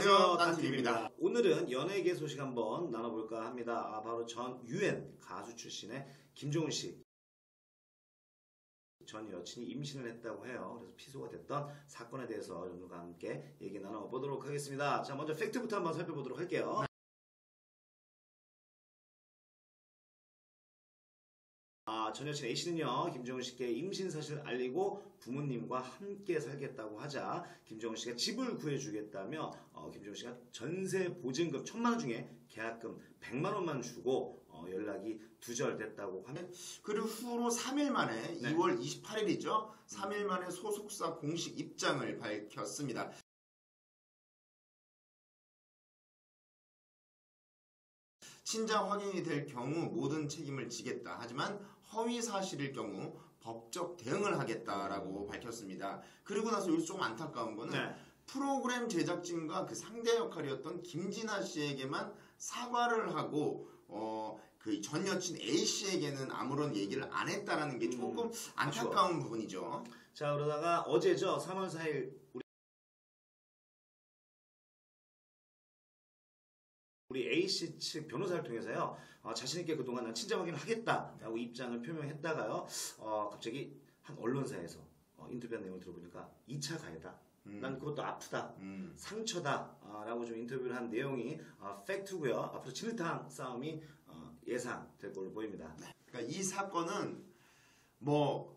안녕하세요, 딴TV입니다. 오늘은 연예계 소식 한번 나눠볼까 합니다. 아, 바로 전 유엔 가수 출신의 김종은 씨. 전 여친이 임신을 했다고 해요. 그래서 피소가 됐던 사건에 대해서 여러분과 함께 얘기 나눠보도록 하겠습니다. 자, 먼저 팩트부터 한번 살펴보도록 할게요. 아, 전 여친 A씨는요, 김정은 씨께 임신 사실을 알리고 부모님과 함께 살겠다고 하자, 김정은 씨가 집을 구해주겠다며, 어, 김정은 씨가 전세 보증금 천만 원 중에 계약금 100만 원만 주고, 어, 연락이 두절됐다고 하면, 그 후로 3일 만에 네. 2월 28일이죠. 3일 만에 소속사 공식 입장을 밝혔습니다. 친자 확인이 될 경우 모든 책임을 지겠다. 하지만 허위 사실일 경우 법적 대응을 하겠다라고 밝혔습니다. 그리고 나서 여기서 조금 안타까운 거는 네. 프로그램 제작진과 그 상대 역할이었던 김진아 씨에게만 사과를 하고 어 그 전 여친 A 씨에게는 아무런 얘기를 안 했다라는 게 조금 음, 안타까운 부분이죠. 자, 그러다가 어제죠, 3월 4일, 우리 우리 A씨 측 변호사를 통해서요, 어, 자신있게 그동안 난 친자 확인을 하겠다라고 입장을 표명했다가요, 어, 갑자기 한 언론사에서 어, 인터뷰한 내용을 들어보니까 2차 가해다. 음. 난 그것도 아프다. 음. 상처다. 아, 라고 좀 인터뷰를 한 내용이 어, 팩트고요. 앞으로 진흙탕 싸움이 어, 예상될 걸로 보입니다. 그러니까 이 사건은 뭐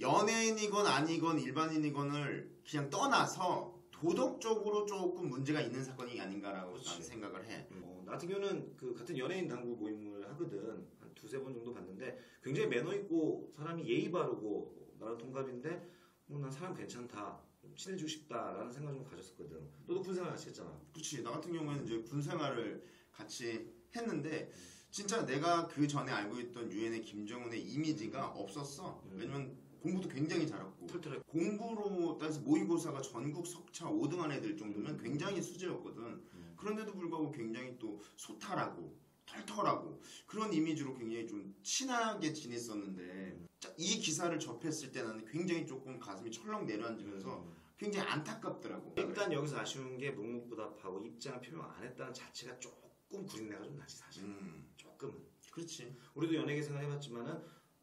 연예인이건 아니건 일반인이건을 그냥 떠나서 도덕적으로 조금 문제가 있는 사건이 아닌가라고. 나는 생각을 해. 어, 나 같은 경우는 그 같은 연예인 당구 모임을 하거든. 한 두세 번 정도 봤는데 굉장히 매너 있고 사람이 예의 바르고 나랑 동갑인데 뭐난 사람 괜찮다. 좀 친해지고 싶다라는 생각을 좀 가졌었거든. 너도 군 생활 같이 했잖아. 그렇지. 나 같은 경우에는 이제 군 생활을 같이 했는데 진짜 내가 그 전에 알고 있던 유엔의 김정은의 이미지가 없었어. 음. 왜냐면 공부도 굉장히 잘했고 털털해. 공부로 따라서 모의고사가 전국 석차 5등한 애들 정도면 굉장히 수재였거든. 음. 그런데도 불구하고 굉장히 또 소탈하고 털털하고 그런 이미지로 굉장히 좀 친하게 지냈었는데 자, 이 기사를 접했을 때 나는 굉장히 조금 가슴이 철렁 내려앉으면서 음. 굉장히 안타깝더라고. 일단 여기서 아쉬운 게 묵묵부답하고 입장을 표명 안 했다는 자체가 조금 구린내가 좀 나지 사실. 음, 조금은. 그렇지. 우리도 연예계 생활 해봤지만은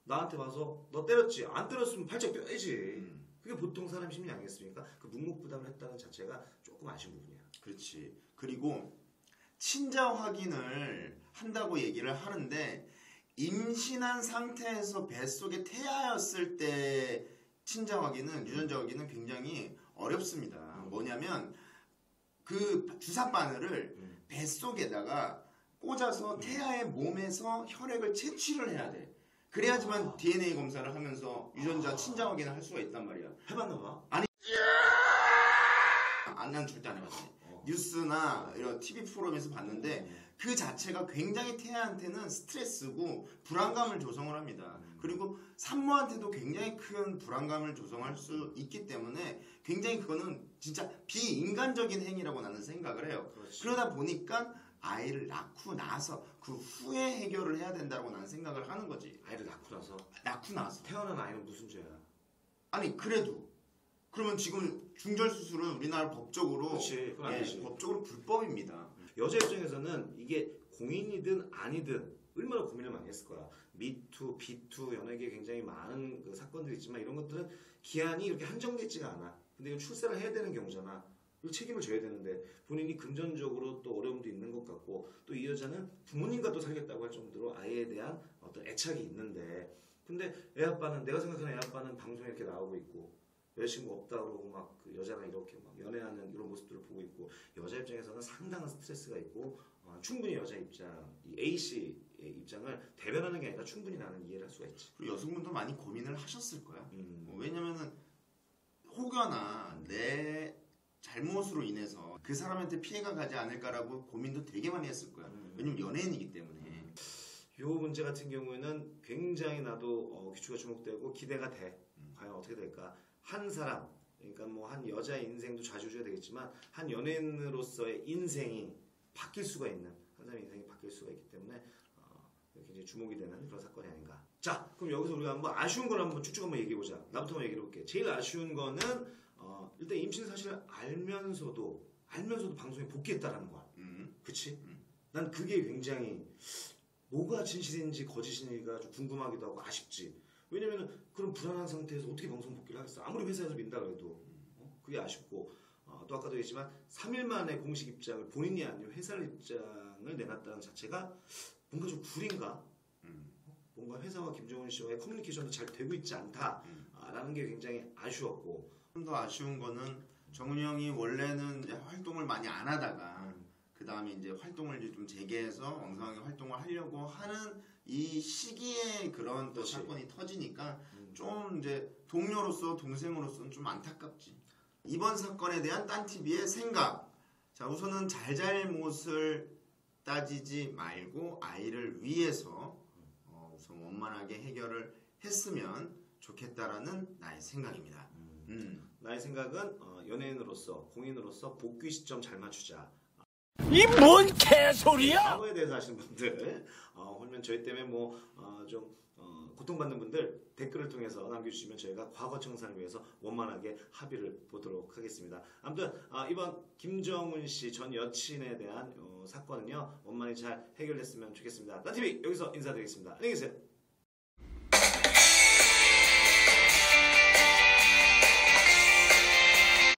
나한테 와서 너 때렸지 안 때렸으면 팔짝 뼈야지. 음, 그게 보통 사람 심리 아니겠습니까? 그 묵묵 부담을 했다는 자체가 조금 아쉬운 부분이야. 그렇지. 그리고 친자 확인을 한다고 얘기를 하는데 임신한 상태에서 뱃속에 태아였을 때 친자 확인은 유전자 확인은 굉장히 어렵습니다. 뭐냐면 그 주사 바늘을 음. 뱃속에다가 꽂아서 태아의 몸에서 혈액을 채취를 해야 돼. 그래야지만 DNA 검사를 하면서 유전자 친자 확인을 할 수가 있단 말이야. 해봤나 봐. 아, 난 절대 안 해봤지. 어. 뉴스나 이런 TV 프로그램에서 봤는데 그 자체가 굉장히 태아한테는 스트레스고 불안감을 조성을 합니다. 음. 그리고 산모한테도 굉장히 큰 불안감을 조성할 수 있기 때문에 굉장히 그거는 진짜 비인간적인 행위라고 나는 생각을 해요. 그렇지. 그러다 보니까 아이를 낳고 나서 그 후에 해결을 해야 된다고 나는 생각을 하는 거지. 아이를 낳고 나서 낳고 나서. 태어난 아이는 무슨 죄야? 아니 그래도 그러면 지금 중절 수술은 우리나라 법적으로 안 예. 법적으로 불법입니다. 여자 입장에서는 이게 공인이든 아니든 얼마나 고민을 많이 했을 거야. 미투, 비투, 연예계에 굉장히 많은 그 사건들이 있지만 이런 것들은 기한이 이렇게 한정되지가 않아. 근데 이거 출산을 해야 되는 경우잖아. 이 책임을 져야 되는데 본인이 금전적으로 또 어려움도 있는 것 같고 또 이 여자는 부모님과 또 살겠다고 할 정도로 아이에 대한 어떤 애착이 있는데 근데 애 아빠는 내가 생각하는 애 아빠는 방송에 이렇게 나오고 있고 여자친구 없다 그러고 막 그 여자랑 이렇게 막 연애하는 이런 모습들을 보고 있고 여자 입장에서는 상당한 스트레스가 있고 어, 충분히 여자 입장 이 A 씨의 입장을 대변하는 게 아니라 충분히 나는 이해를 할 수가 있지. 그리고 여성분도 많이 고민을 하셨을 거야. 음. 어, 왜냐면은 혹여나 내 잘못으로 인해서 그 사람한테 피해가 가지 않을까라고 고민도 되게 많이 했을 거야. 음. 왜냐면 연예인이기 때문에. 이 문제 같은 경우에는 굉장히 나도 어, 귀추가 주목되고 기대가 돼. 과연 어떻게 될까? 한 사람, 그러니까 뭐 한 여자 인생도 좌지우지가 되겠지만 한 연예인으로서의 인생이 바뀔 수가 있는 한 사람의 인생이 바뀔 수가 있기 때문에 어, 굉장히 주목이 되는 그런 사건이 아닌가. 자, 그럼 여기서 우리가 한번 아쉬운 걸 한번 쭉쭉 한번 얘기해 보자. 나부터 한번 얘기해 볼게. 제일 아쉬운 거는 어, 일단 임신 사실을 알면서도 알면서도 방송에 복귀했다라는 거야. 음. 그치? 난 그게 굉장히 뭐가 진실인지 거짓인지가 좀 궁금하기도 하고 아쉽지. 왜냐면은 그런 불안한 상태에서 어떻게 방송 복귀를 하겠어? 아무리 회사에서 민다 그래도 어? 그게 아쉽고 어, 또 아까도 얘기했지만 3일 만에 공식 입장을 본인이 아닌 회사 입장을 내놨다는 자체가 뭔가 좀 구린가? 음. 뭔가 회사와 김정은 씨와의 커뮤니케이션도 잘 되고 있지 않다라는 게 굉장히 아쉬웠고 좀 더 아쉬운 거는 정훈이 형이 원래는 이제 활동을 많이 안 하다가 그 다음에 이제 활동을 좀 재개해서 왕성하게 활동을 하려고 하는 이 시기에 그런 또 그치. 사건이 터지니까 음. 좀 이제 동료로서 동생으로서는 좀 안타깝지. 이번 사건에 대한 딴 TV의 생각. 자 우선은 잘잘못을 따지지 말고 아이를 위해서 어, 우선 원만하게 해결을 했으면 좋겠다라는 나의 생각입니다. 음. 나의 생각은 어, 연예인으로서 공인으로서 복귀 시점 잘 맞추자. 이 뭔 개소리야! 과거에 대해서 아시는 분들, 어, 아니면 저희 때문에 뭐좀 고통받는 분들 댓글을 통해서 남겨주시면 저희가 과거 청산을 위해서 원만하게 합의를 보도록 하겠습니다. 아무튼 아, 이번 김정은 씨 전 여친에 대한 어, 사건은요 원만히 잘 해결됐으면 좋겠습니다. 딴TV 여기서 인사드리겠습니다. 안녕히 계세요.